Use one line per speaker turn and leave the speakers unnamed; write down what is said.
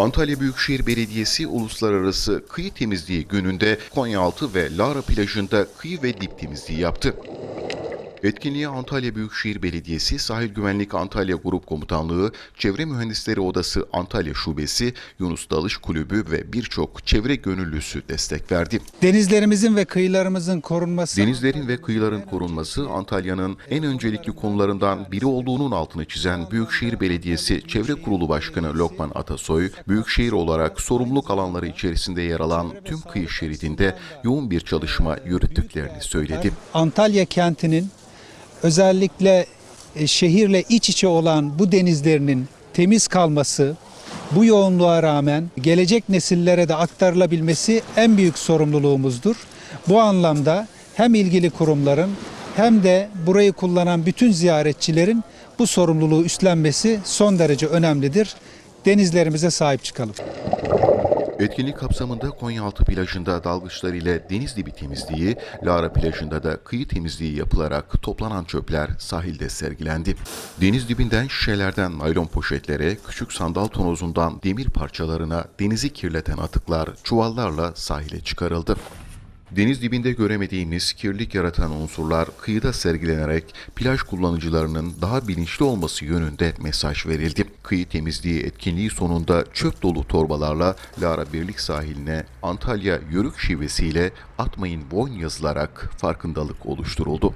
Antalya Büyükşehir Belediyesi Uluslararası Kıyı Temizliği gününde Konyaaltı ve Lara plajında kıyı ve dip temizliği yaptı. Etkinliğe Antalya Büyükşehir Belediyesi, Sahil Güvenlik Antalya Grup Komutanlığı, Çevre Mühendisleri Odası Antalya Şubesi, Yunus Dalış Kulübü ve birçok çevre gönüllüsü destek verdi.
Denizlerimizin ve kıyılarımızın korunması
Denizlerin ve kıyıların korunması Antalya'nın en öncelikli konularından biri olduğunun altını çizen Büyükşehir Belediyesi Çevre Kurulu Başkanı Lokman Atasoy, Büyükşehir olarak sorumluluk alanları içerisinde yer alan tüm kıyı şeridinde yoğun bir çalışma yürüttüklerini söyledi.
Antalya kentinin özellikle e, şehirle iç içe olan bu denizlerinin temiz kalması, bu yoğunluğa rağmen gelecek nesillere de aktarılabilmesi en büyük sorumluluğumuzdur. Bu anlamda hem ilgili kurumların hem de burayı kullanan bütün ziyaretçilerin bu sorumluluğu üstlenmesi son derece önemlidir. Denizlerimize sahip çıkalım.
Etkinlik kapsamında Konyaaltı plajında dalgıçlar ile deniz dibi temizliği, Lara plajında da kıyı temizliği yapılarak toplanan çöpler sahilde sergilendi. Deniz dibinden şişelerden naylon poşetlere, küçük sandal tonozundan demir parçalarına denizi kirleten atıklar çuvallarla sahile çıkarıldı. Deniz dibinde göremediğimiz kirlilik yaratan unsurlar kıyıda sergilenerek plaj kullanıcılarının daha bilinçli olması yönünde mesaj verildi. Kıyı temizliği etkinliği sonunda çöp dolu torbalarla Lara Birlik sahiline Antalya yörük şivesiyle atmayın boyun yazılarak farkındalık oluşturuldu.